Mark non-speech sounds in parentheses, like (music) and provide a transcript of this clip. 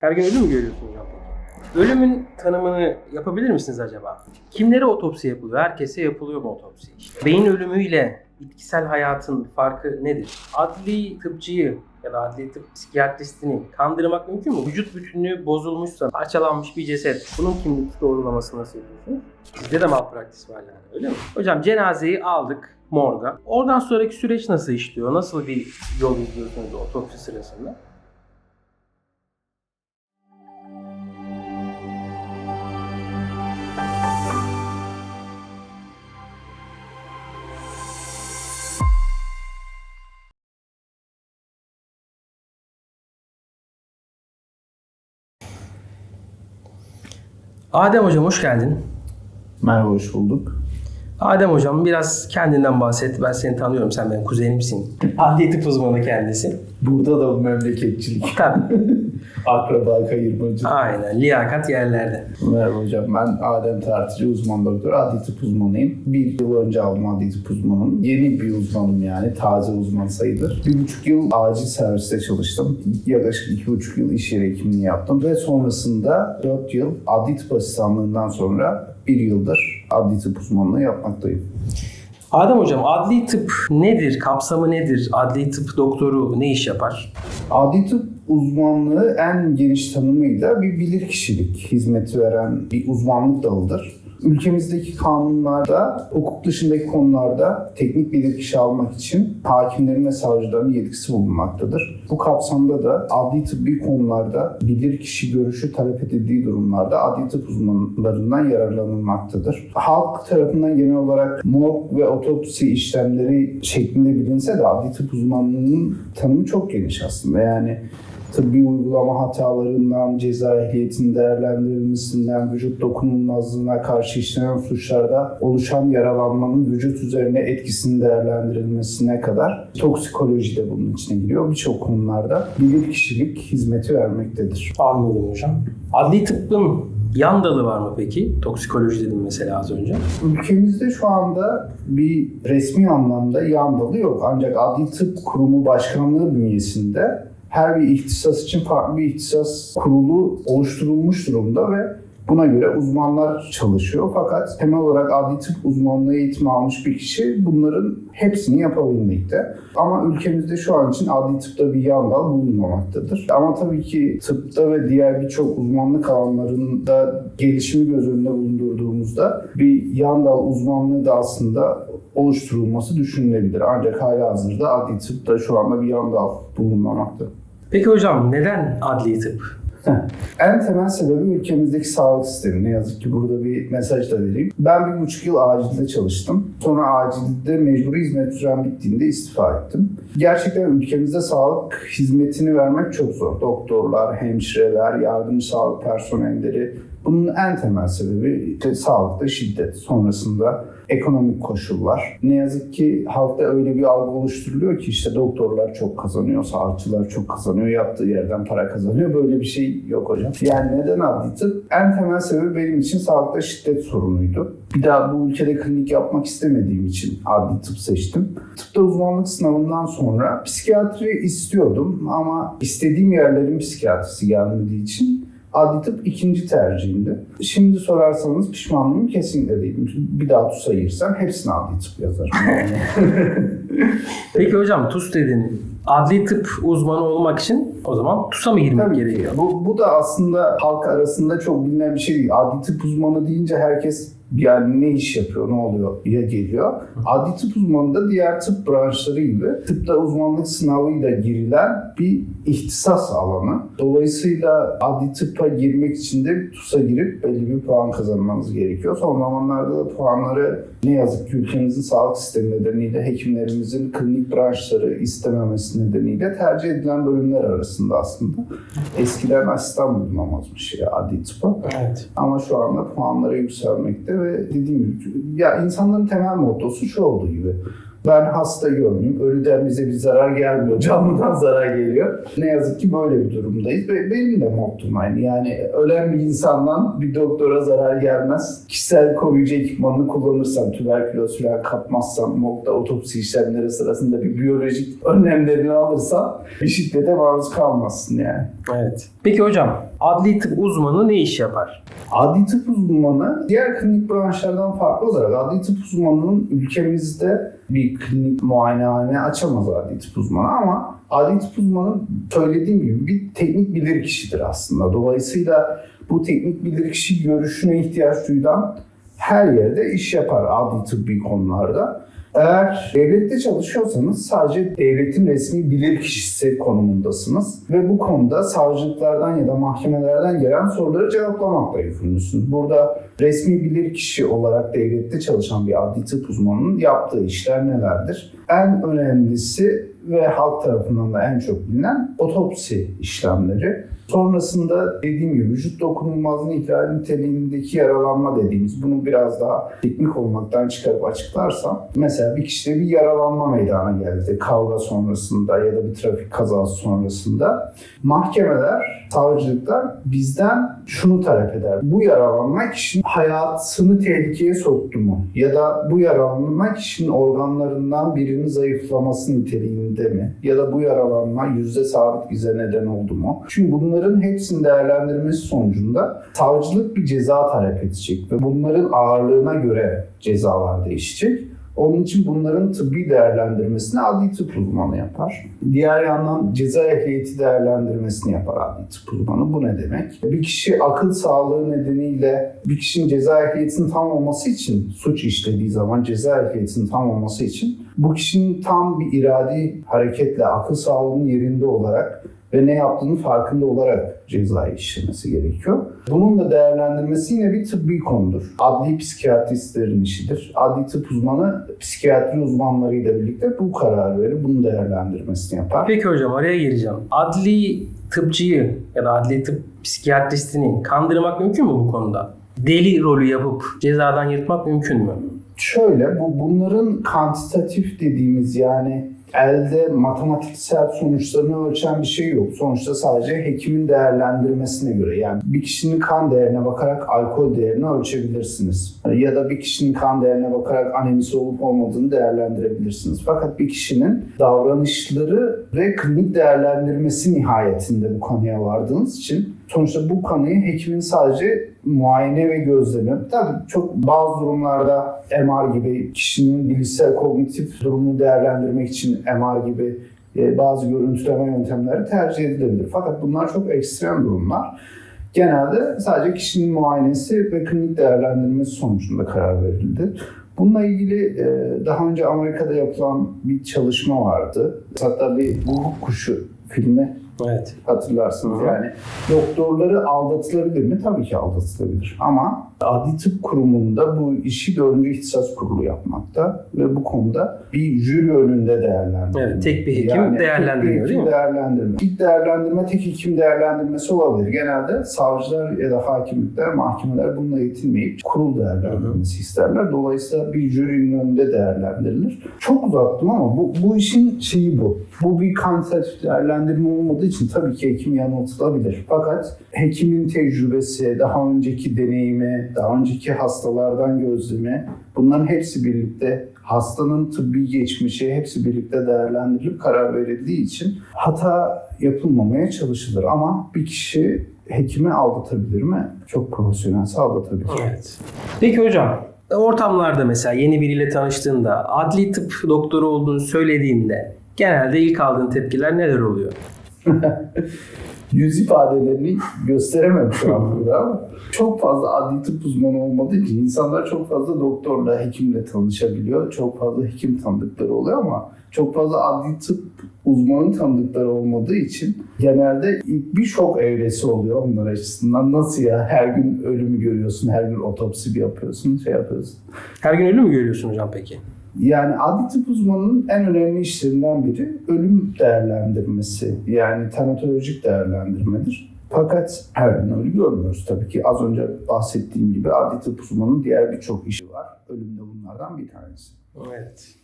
Her gün ölüm mü görüyorsun hocam? Ölümün tanımını yapabilir misiniz acaba? Kimlere otopsi yapılıyor? Herkese yapılıyor mu otopsi? İşte beyin ölümüyle bitkisel hayatın farkı nedir? Adli tıpçıyı ya da adli tıp psikiyatristini kandırmak mümkün mü? Vücut bütünlüğü bozulmuşsa, parçalanmış bir ceset, bunun kimlik doğrulamasını nasıl yapıyorsunuz? Sizde de malpraktis var yani öyle mi? Hocam cenazeyi aldık morga. Oradan sonraki süreç nasıl işliyor? Nasıl bir yol izliyorsunuz otopsi sırasında? Adem hocam hoş geldin. Merhaba, hoş bulduk. Adem hocam biraz kendinden bahset. Ben seni tanıyorum. Sen benim kuzenimsin. Adli tıp uzmanı kendisi. Burada da memleketçilik, Tabii. (laughs) akraba kayırmacı. Aynen. Liyakat yerlerde. Merhaba hocam, ben Adem Tartıcı, uzman doktor, adli tıp uzmanıyım. Bir yıl önce aldım adli tıp uzmanım. Yeni bir uzmanım yani, taze uzman sayılır. Bir buçuk yıl acil serviste çalıştım. Yaklaşık iki buçuk yıl iş yeri hekimliği yaptım. Ve sonrasında dört yıl adli tıp asistanlığından sonra bir yıldır adli tıp uzmanlığı yapmaktayım. Adem hocam adli tıp nedir? Kapsamı nedir? Adli tıp doktoru ne iş yapar? Adli tıp uzmanlığı en geniş tanımıyla bir bilirkişilik hizmeti veren bir uzmanlık dalıdır. Ülkemizdeki kanunlarda hukuk dışındaki konularda teknik bilirkişi almak için hakimlerin ve savcıların yetkisi bulunmaktadır. Bu kapsamda da adli tıbbi konularda bilirkişi görüşü talep edildiği durumlarda adli tıp uzmanlarından yararlanılmaktadır. Halk tarafından genel olarak morg ve otopsi işlemleri şeklinde bilinse de adli tıp uzmanlığının tanımı çok geniş aslında. Yani tıbbi uygulama hatalarından, ceza ehliyetinin değerlendirilmesinden, vücut dokunulmazlığına karşı işlenen suçlarda oluşan yaralanmanın vücut üzerine etkisinin değerlendirilmesine kadar toksikoloji de bunun içine giriyor. Birçok konularda bilir kişilik hizmeti vermektedir. Anladım hocam. Adli tıbbın yan dalı var mı peki? Toksikoloji dedim mesela az önce. Ülkemizde şu anda bir resmi anlamda yan dalı yok. Ancak Adli Tıp Kurumu Başkanlığı bünyesinde her bir ihtisas için farklı bir ihtisas kurulu oluşturulmuş durumda ve buna göre uzmanlar çalışıyor. Fakat temel olarak adli tıp uzmanlığı eğitimi almış bir kişi bunların hepsini yapabilmekte. Ama ülkemizde şu an için adli tıpta bir yan dal bulunmamaktadır. Ama tabii ki tıpta ve diğer birçok uzmanlık alanlarında gelişimi göz önünde bulundurduğumuzda bir yan dal uzmanlığı da aslında oluşturulması düşünülebilir. Ancak hala hazırda adli tıpta şu anda bir yan dal bulunmamakta. Peki hocam neden adli tıp? En temel sebebi ülkemizdeki sağlık sistemi. Ne yazık ki burada bir mesaj da vereyim. Ben bir buçuk yıl acilde çalıştım. Sonra acilde mecburi hizmet süren bittiğinde istifa ettim. Gerçekten ülkemizde sağlık hizmetini vermek çok zor. Doktorlar, hemşireler, yardımcı sağlık personelleri. Bunun en temel sebebi işte sağlıkta şiddet. Sonrasında ekonomik koşullar. Ne yazık ki halkta öyle bir algı oluşturuluyor ki işte doktorlar çok kazanıyor, sağlıkçılar çok kazanıyor, yaptığı yerden para kazanıyor. Böyle bir şey yok hocam. Yani neden adli tıp? En temel sebebi benim için sağlıkta şiddet sorunuydu. Bir daha bu ülkede klinik yapmak istemediğim için adli tıp seçtim. Tıpta uzmanlık sınavından sonra psikiyatri istiyordum ama istediğim yerlerin psikiyatrisi gelmediği için Adli tıp ikinci tercihimdi. Şimdi sorarsanız pişman mıyım? Kesinlikle değilim. Bir daha TUS'a girsem hepsine adli tıp yazarım. (laughs) Peki hocam TUS dedin. Adli tıp uzmanı olmak için o zaman TUS'a mı girmek Tabii ki. gerekiyor? Bu, bu da aslında halk arasında çok bilinen bir şey değil. Adli tıp uzmanı deyince herkes yani ne iş yapıyor, ne oluyor ya geliyor. Adli tıp uzmanı da diğer tıp branşları gibi tıpta uzmanlık sınavıyla girilen bir ihtisas alanı. Dolayısıyla adli tıpa girmek için de TUS'a girip belli bir puan kazanmanız gerekiyor. Son zamanlarda da puanları ne yazık ki ülkemizin sağlık sistemi nedeniyle hekimlerimizin klinik branşları istememesi nedeniyle tercih edilen bölümler arasında aslında. Eskiden asistan bulunamazmış ya adli tıpa. Evet. Ama şu anda puanları yükselmekte ve dediğim gibi ya insanların temel mottosu şu olduğu gibi. Ben hasta görmeyeyim, ölüden bize bir zarar gelmiyor, (laughs) canlıdan zarar geliyor. Ne yazık ki böyle bir durumdayız ve benim de mottom aynı. Yani ölen bir insandan bir doktora zarar gelmez. Kişisel koruyucu ekipmanını kullanırsan, tüberküloz falan kapmazsan, morgda otopsi işlemleri sırasında bir biyolojik önlemlerini alırsan bir şiddete maruz kalmazsın yani. Evet. Peki hocam Adli tıp uzmanı ne iş yapar? Adli tıp uzmanı diğer klinik branşlardan farklı olarak adli tıp uzmanının ülkemizde bir klinik muayenehane açamaz adli tıp uzmanı ama adli tıp uzmanı söylediğim gibi bir teknik bilirkişidir aslında. Dolayısıyla bu teknik bilirkişi görüşüne ihtiyaç duyulan her yerde iş yapar adli tıbbi konularda. Eğer devlette çalışıyorsanız sadece devletin resmi bilirkişisi konumundasınız ve bu konuda savcılıklardan ya da mahkemelerden gelen soruları cevaplamakla yükümlüsünüz. Burada resmi bilirkişi olarak devlette çalışan bir adli tıp uzmanının yaptığı işler nelerdir? En önemlisi ve halk tarafından da en çok bilinen otopsi işlemleri. Sonrasında dediğim gibi vücut dokunulmazlığı ihlali niteliğindeki yaralanma dediğimiz bunu biraz daha teknik olmaktan çıkarıp açıklarsam mesela bir kişide bir yaralanma meydana geldi kavga sonrasında ya da bir trafik kazası sonrasında. Mahkemeler, savcılıklar bizden şunu talep eder. Bu yaralanma kişinin hayatını tehlikeye soktu mu? Ya da bu yaralanma kişinin organlarından birinin zayıflaması niteliğinde mi? Ya da bu yaralanma yüzde sabit bize neden oldu mu? Çünkü bunların hepsinin değerlendirmesi sonucunda savcılık bir ceza talep edecek ve bunların ağırlığına göre cezalar değişecek. Onun için bunların tıbbi değerlendirmesini adli tıp uzmanı yapar. Diğer yandan ceza ehliyeti değerlendirmesini yapar adli tıp uzmanı. Bu ne demek? Bir kişi akıl sağlığı nedeniyle bir kişinin ceza ehliyetinin tam olması için suç işlediği zaman ceza ehliyetinin tam olması için bu kişinin tam bir iradi hareketle akıl sağlığının yerinde olarak ve ne yaptığının farkında olarak cezayı işlemesi gerekiyor. Bunun da değerlendirmesi yine bir tıbbi konudur. Adli psikiyatristlerin işidir. Adli tıp uzmanı psikiyatri uzmanlarıyla birlikte bu kararı verir, bunun değerlendirmesini yapar. Peki hocam araya gireceğim. Adli tıpçıyı ya da adli tıp psikiyatristini kandırmak mümkün mü bu konuda? Deli rolü yapıp cezadan yırtmak mümkün mü? Şöyle, bu bunların kantitatif dediğimiz yani elde matematiksel sonuçlarını ölçen bir şey yok. Sonuçta sadece hekimin değerlendirmesine göre. Yani bir kişinin kan değerine bakarak alkol değerini ölçebilirsiniz. Ya da bir kişinin kan değerine bakarak anemisi olup olmadığını değerlendirebilirsiniz. Fakat bir kişinin davranışları ve klinik değerlendirmesi nihayetinde bu konuya vardığınız için sonuçta bu konuyu hekimin sadece muayene ve gözlemi. Tabii çok bazı durumlarda MR gibi kişinin bilişsel kognitif durumunu değerlendirmek için MR gibi e, bazı görüntüleme yöntemleri tercih edilebilir. Fakat bunlar çok ekstrem durumlar. Genelde sadece kişinin muayenesi ve klinik değerlendirmesi sonucunda karar verildi. Bununla ilgili e, daha önce Amerika'da yapılan bir çalışma vardı. Hatta bir Guguk Kuşu filmi Evet. hatırlarsınız. Hı hı. Yani doktorları aldatılabilir mi? Tabii ki aldatılabilir. Ama Adli Tıp Kurumu'nda bu işi dördüncü ihtisas kurulu yapmakta ve bu konuda bir jüri önünde değerlendirme. Evet, tek bir hekim değerlendirmiyor, tek bir değil hekim mi? değerlendirme. İlk değerlendirme tek hekim değerlendirmesi olabilir. Genelde savcılar ya da hakimlikler, mahkemeler bununla yetinmeyip kurul değerlendirmesi isterler. Dolayısıyla bir jürinin önünde değerlendirilir. Çok uzattım ama bu, bu işin şeyi bu. Bu bir kantitatif değerlendirme olmadığı için tabii ki hekim yanıltılabilir. Fakat hekimin tecrübesi, daha önceki deneyimi, daha önceki hastalardan gözlemi bunların hepsi birlikte hastanın tıbbi geçmişi hepsi birlikte değerlendirilip karar verildiği için hata yapılmamaya çalışılır. Ama bir kişi hekimi aldatabilir mi? Çok profesyonelse aldatabilir. Evet. Peki hocam, ortamlarda mesela yeni biriyle tanıştığında, adli tıp doktoru olduğunu söylediğinde genelde ilk aldığın tepkiler neler oluyor? (laughs) Yüz ifadelerini gösteremem şu an burada ama çok fazla adli tıp uzmanı olmadığı için insanlar çok fazla doktorla, hekimle tanışabiliyor. Çok fazla hekim tanıdıkları oluyor ama çok fazla adli tıp uzmanı tanıdıkları olmadığı için genelde ilk bir şok evresi oluyor onlar açısından. Nasıl ya her gün ölümü görüyorsun, her gün otopsi bir yapıyorsun, şey yapıyorsun. Her gün ölü mü görüyorsun hocam peki? Yani adli tıp uzmanının en önemli işlerinden biri ölüm değerlendirmesi. Yani tanatolojik değerlendirmedir. Fakat her gün öyle görmüyoruz tabii ki. Az önce bahsettiğim gibi adli tıp uzmanının diğer birçok işi var. Ölüm de bunlardan bir tanesi. Evet.